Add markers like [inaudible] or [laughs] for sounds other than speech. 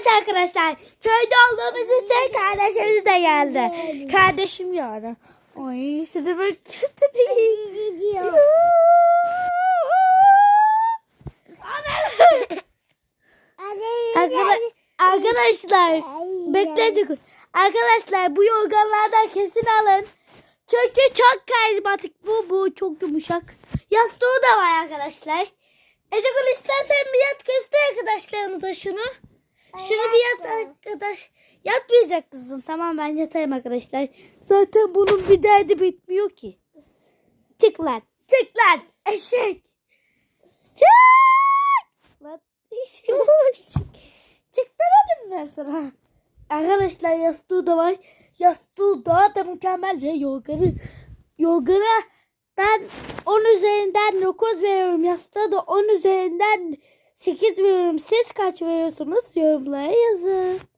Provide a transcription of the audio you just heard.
Evet arkadaşlar köyde olduğumuz için kardeşimiz de geldi. Kardeşim yani. Sizi böyle kötü Gidiyor. Arkadaşlar, arkadaşlar bekleyin. Arkadaşlar bu yorganlardan kesin alın. Çünkü çok karizmatik bu. Bu çok yumuşak. Yastığı da var arkadaşlar. Ecegül istersen bir yat göster arkadaşlarımıza şunu. Şunu bir yat arkadaş. Yatmayacak mısın? Tamam ben yatayım arkadaşlar. Zaten bunun bir derdi bitmiyor ki. Çık lan. Çık lan. Eşek. Çık. Lan hiç [laughs] çık. Demedim ben sana. Arkadaşlar yastığı da var. Yastığı daha da mükemmel ve yorganı. Yorgana ben 10 üzerinden 9 veriyorum. Yastığa da 10 üzerinden 8 veriyorum. Siz kaç veriyorsunuz? Yorumlara yazın.